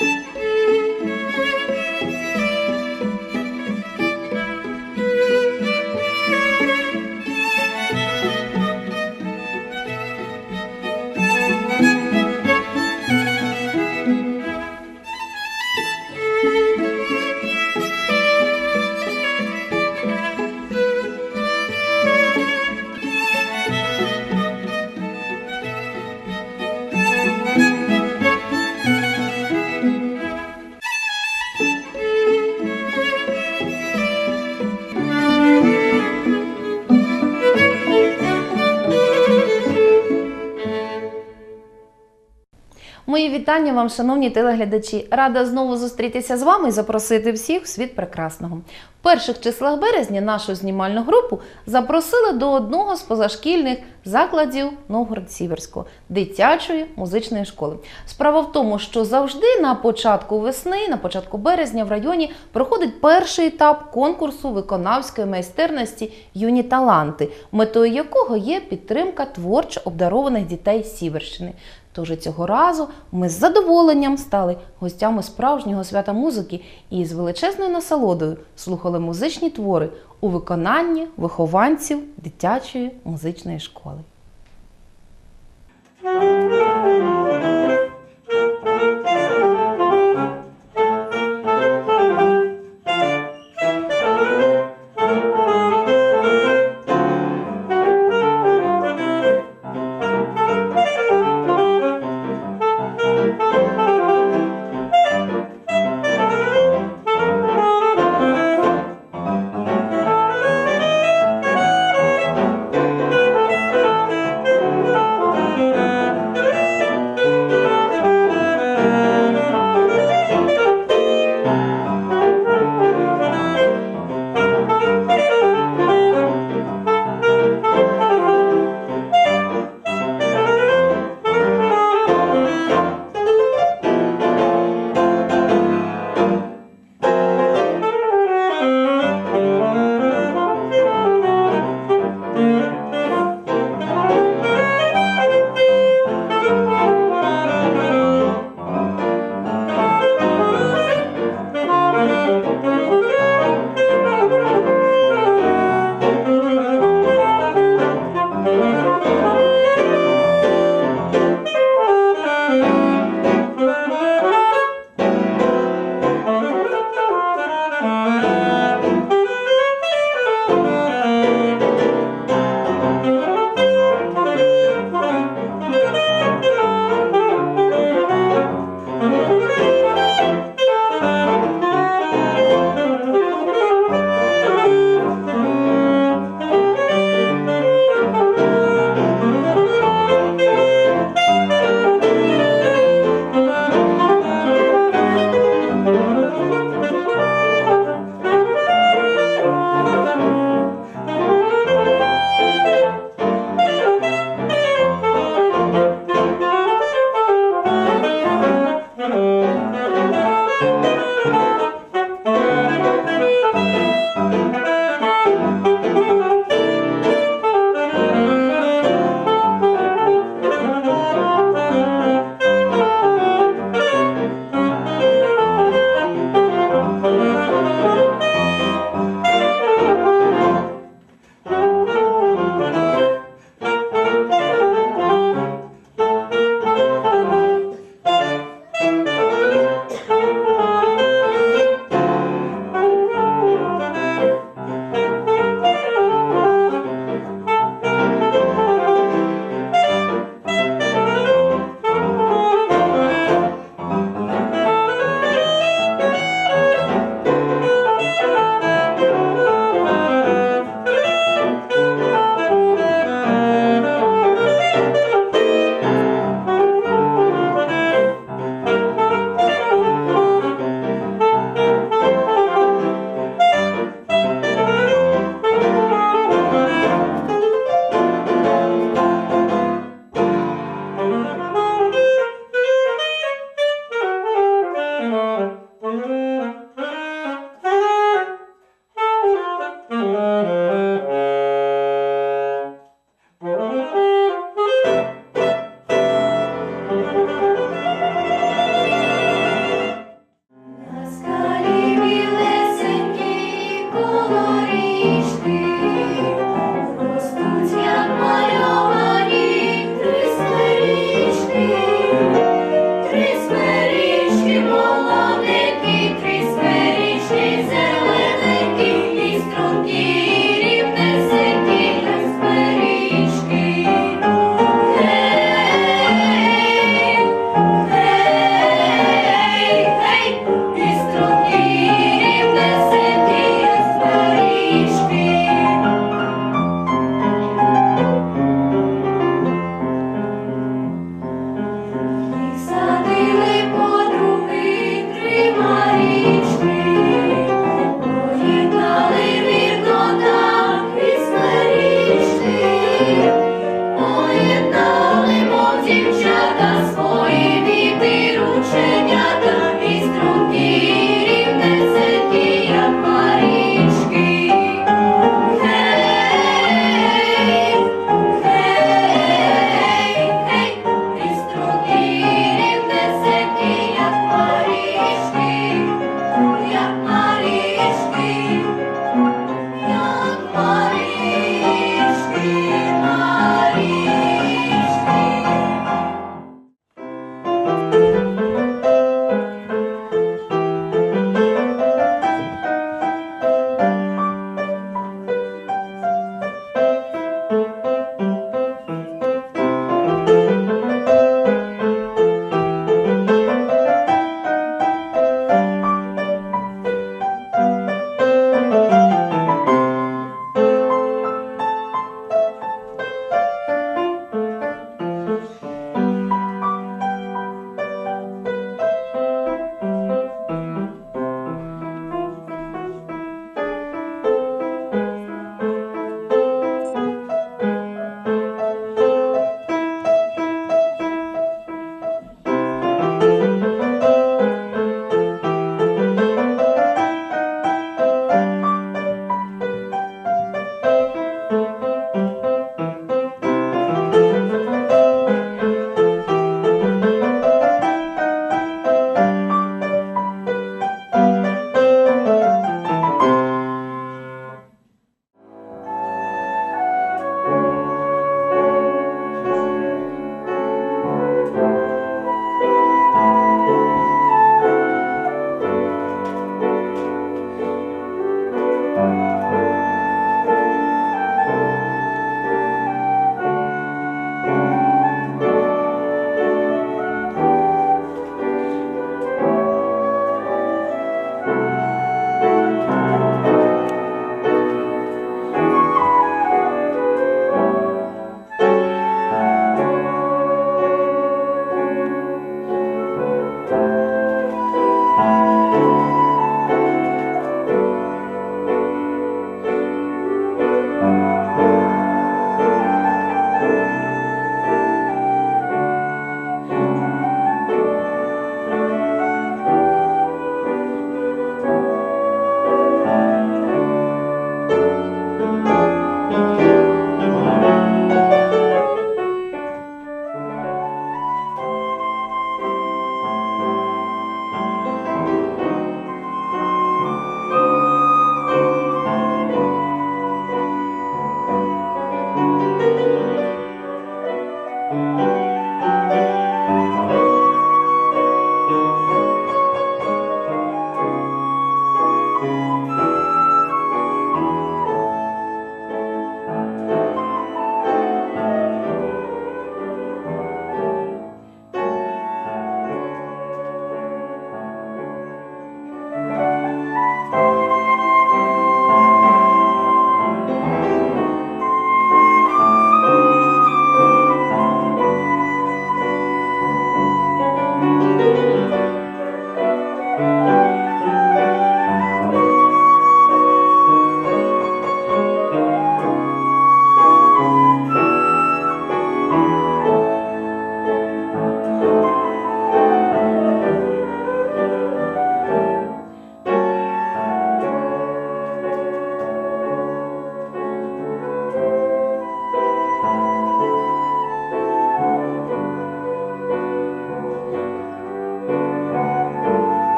Música вітання вам, шановні телеглядачі. Рада знову зустрітися з вами і запросити всіх в світ прекрасного. В перших числах березня нашу знімальну групу запросили до одного з позашкільних закладів Новгород-Сіверського дитячої музичної школи. Справа в тому, що завжди на початку весни, на початку березня в районі проходить перший етап конкурсу виконавської майстерності Юні таланти, метою якого є підтримка творчо обдарованих дітей Сіверщини. Тож цього разу ми з задоволенням стали гостями справжнього свята музики і з величезною насолодою слухали музичні твори у виконанні вихованців дитячої музичної школи.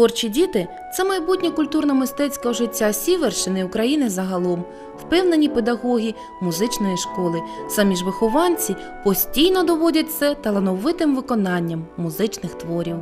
Творчі діти це майбутнє культурно-мистецького життя Сіверщини України загалом, впевнені педагоги музичної школи. Самі ж вихованці постійно доводять це талановитим виконанням музичних творів.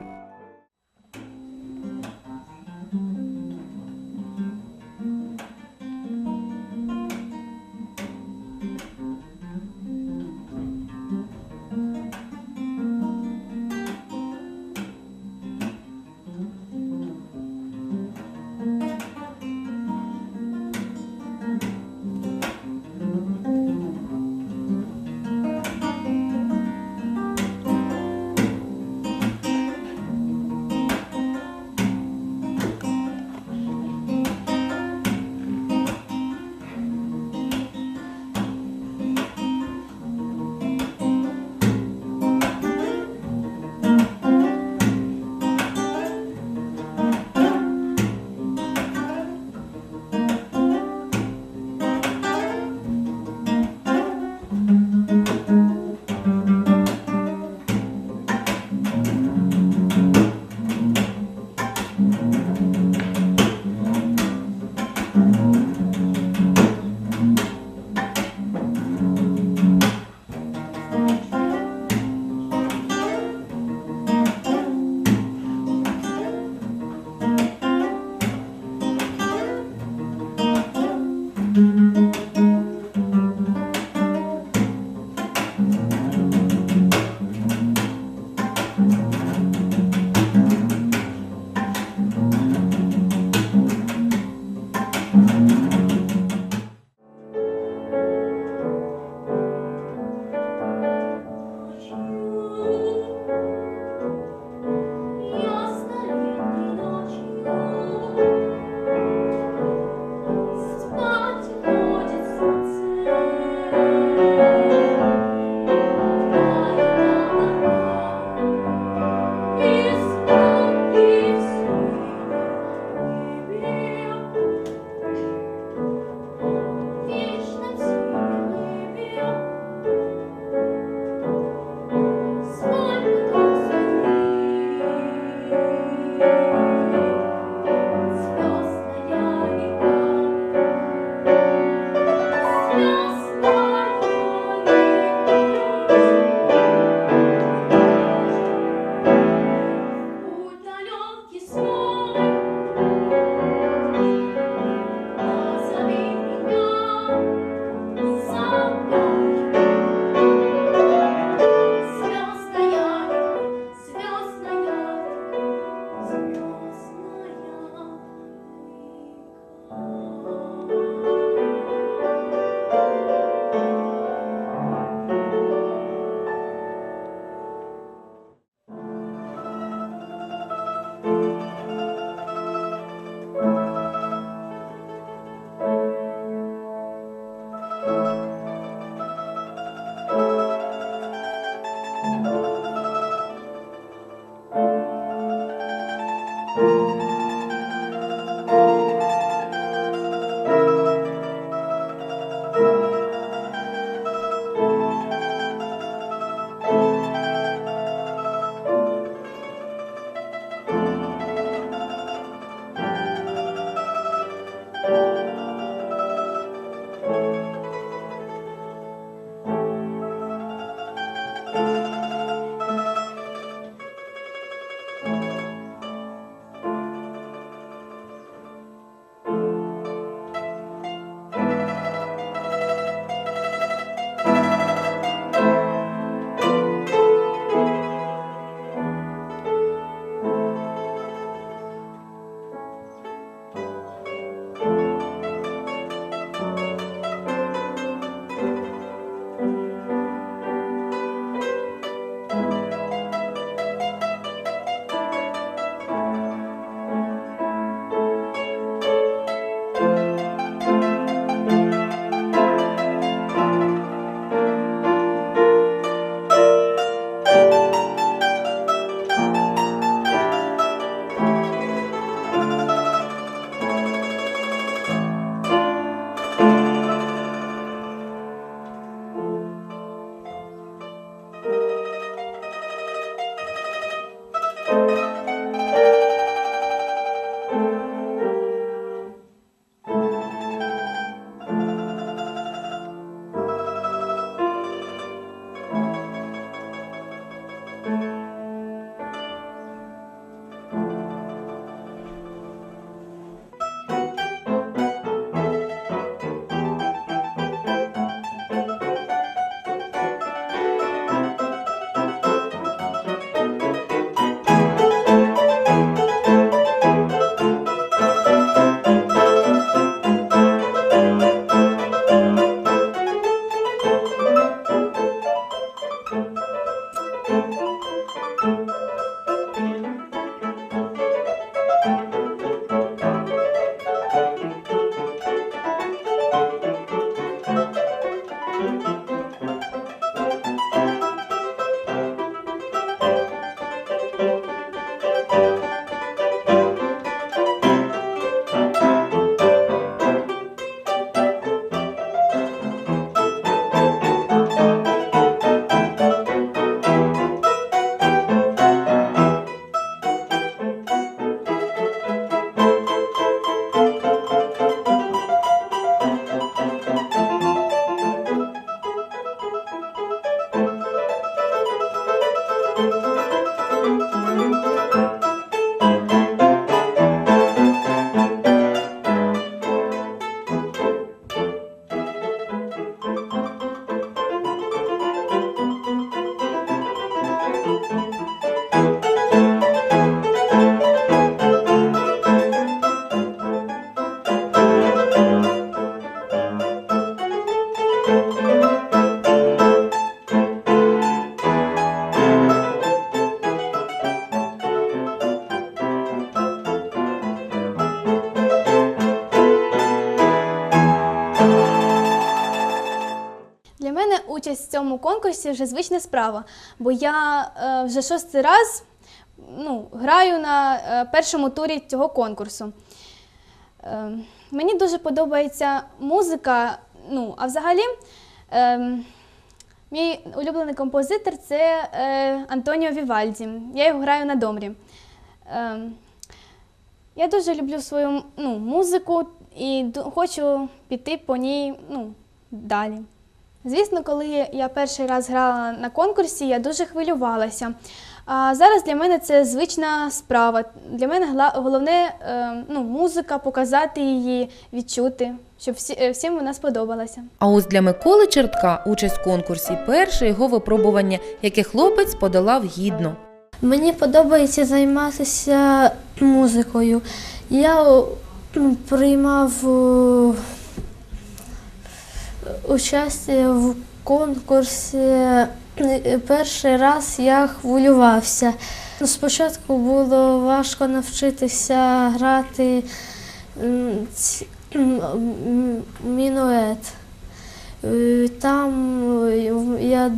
Конкурсі вже звична справа, бо я е, вже шостий раз ну, граю на е, першому турі цього конкурсу. Е, мені дуже подобається музика. Ну, а взагалі, е, мій улюблений композитор це е, Антоніо Вівальді. Я його граю на домрі. Е, я дуже люблю свою ну, музику і хочу піти по ній ну, далі. Звісно, коли я перший раз грала на конкурсі, я дуже хвилювалася. А зараз для мене це звична справа. Для мене головне е, ну, музика, показати її, відчути, щоб всі, е, всім вона сподобалася. А ось для Миколи Чертка участь в конкурсі перше його випробування, яке хлопець подолав гідно. Мені подобається займатися музикою. Я приймав о, участь в конкурсі. Е, Перший раз я хвилювався. Спочатку було важко навчитися грати мінует. Е, Там е, я,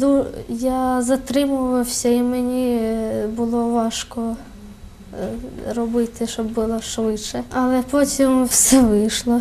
я затримувався і мені було важко робити, щоб було швидше. Але потім все вийшло.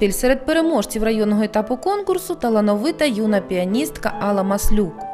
Поспіль серед переможців районного етапу конкурсу талановита юна піаністка Алла Маслюк.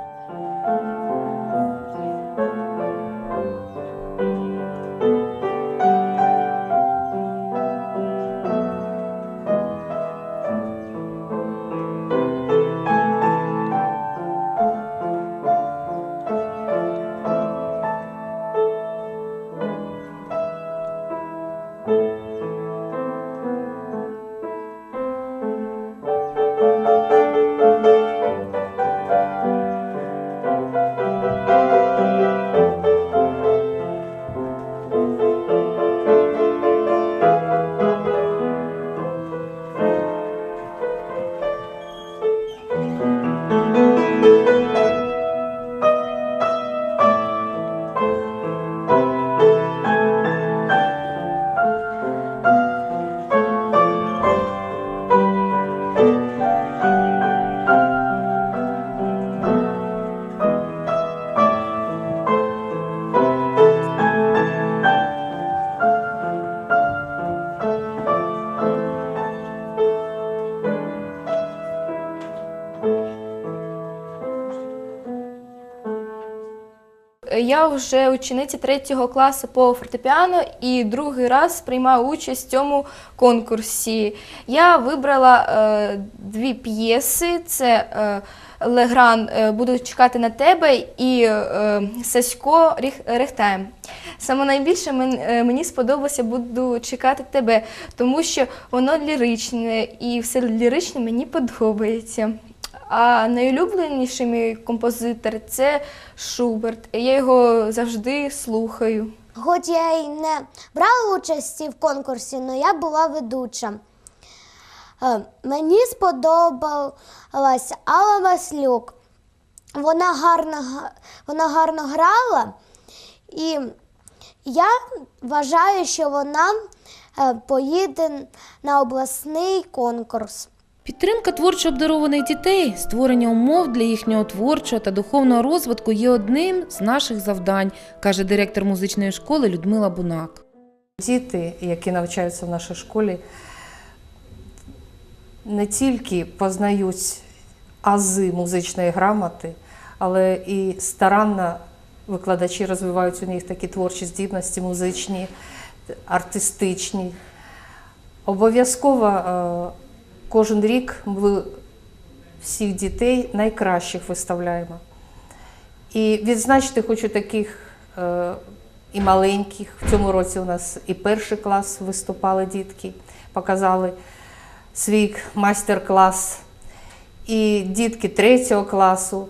Я вже учениця третього класу по фортепіано і другий раз приймаю участь в цьому конкурсі. Я вибрала е, дві п'єси: це е, Легран е, Буду чекати на тебе і е, Сасько Рехтаєм. Саме найбільше е, мені сподобалося Буду чекати тебе, тому що воно ліричне і все ліричне мені подобається. А найулюбленіший мій композитор це Шуберт. Я його завжди слухаю. Хоч я й не брала участі в конкурсі, але я була ведуча. Е, Мені сподобалась Алла Маслюк. Вона гарно, вона гарно грала, і я вважаю, що вона е, поїде на обласний конкурс. Підтримка творчо обдарованих дітей, створення умов для їхнього творчого та духовного розвитку є одним з наших завдань, каже директор музичної школи Людмила Бунак. Діти, які навчаються в нашій школі, не тільки познають ази музичної грамоти, але і старанно викладачі розвивають у них такі творчі здібності, музичні, артистичні. Обов'язково е, кожен рік ми всіх дітей найкращих виставляємо. І відзначити хочу таких е, і маленьких. В цьому році у нас і перший клас виступали дітки, показали свій майстер-клас. І дітки третього класу.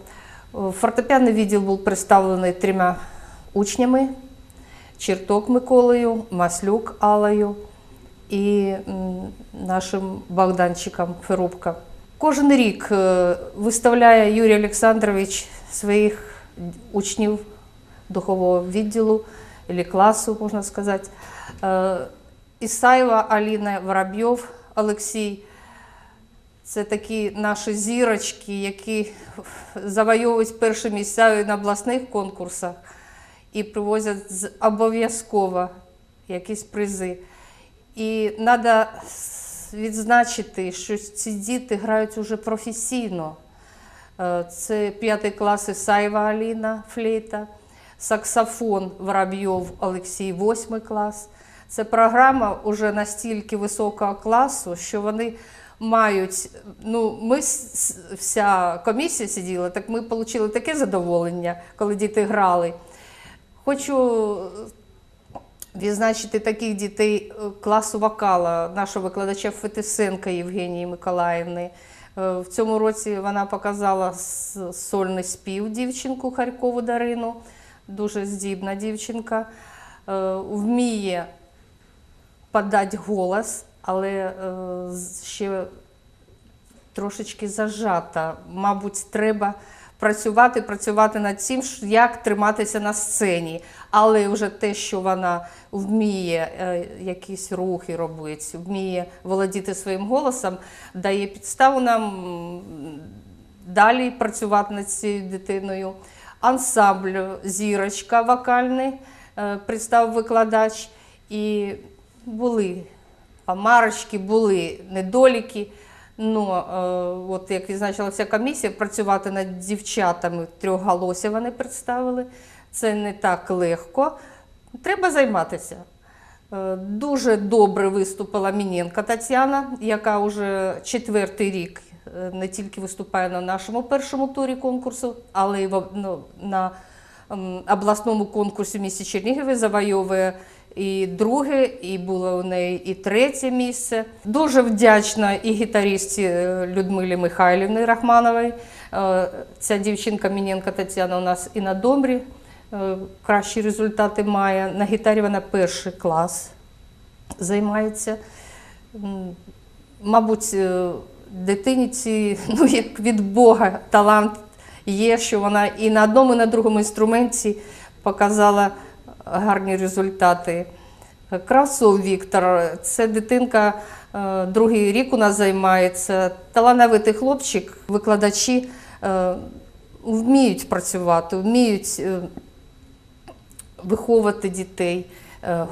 Фортепіанний відділ був представлений трьома учнями: Черток Миколою, Маслюк Аллою і нашим Богданчиком Ферубка. Кожен рік е, виставляє Юрій Олександрович своїх учнів духового відділу або класу, можна сказати. Е, Ісаєва Аліна Воробйов Олексій. Це такі наші зірочки, які завойовують перші місця на обласних конкурсах і привозять обов'язково якісь призи. І треба відзначити, що ці діти грають уже професійно. Е, Це п'ятий клас Ісаєва Аліна флейта, саксофон Воробйов Олексій, восьмий клас. Це програма вже настільки високого класу, що вони мають. Ну, ми вся комісія сиділа, так ми отримали таке задоволення, коли діти грали. Хочу відзначити таких дітей е, класу вокала, нашого викладача Фетисенка Євгенії Миколаївни. Е, В цьому році вона показала сольний спів дівчинку Харькову Дарину, дуже здібна дівчинка. Е, Вміє подати голос, але ще трошечки зажата. Мабуть, треба працювати, працювати над цим, як триматися на сцені. Але вже те, що вона вміє е, якісь рухи робити, вміє володіти своїм голосом, дає підставу нам далі працювати над цією дитиною. Ансамбль зірочка вокальний е, представив викладач. І були помарочки, були недоліки. Ну, е, от як відзначилася комісія, працювати над дівчатами трьохголосся вони представили. Це не так легко. Треба займатися. Е, Дуже добре виступила Міненко Тетяна, яка вже четвертий рік е, не тільки виступає на нашому першому турі конкурсу, але й ну, на обласному конкурсі в місті Чернігові завойовує і друге, і було у неї і третє місце. Дуже вдячна і гітаристці е, Людмилі Михайлівні Рахмановій. Е, Ця дівчинка Міненко Тетяна у нас і на домрі е, кращі результати має. На гітарі вона перший клас займається. Мабуть, дитині ці, ну, як від Бога, талант є, що вона і на одному, і на другому інструменті показала гарні результати. Красов Віктор, це дитинка, е, другий рік у нас займається. Талановитий хлопчик, викладачі е, вміють працювати, вміють е, виховувати дітей,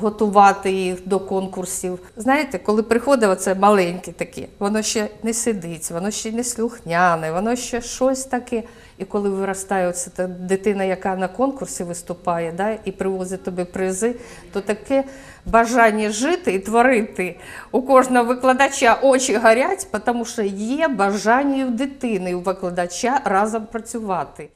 готувати їх до конкурсів. Знаєте, коли приходить оце маленьке таке, воно ще не сидить, воно ще не слухняне, воно ще щось таке. І коли виростає оця та дитина, яка на конкурсі виступає, да, і привозить тобі призи, то таке бажання жити і творити. У кожного викладача очі горять, тому що є бажання в дитини, у викладача разом працювати.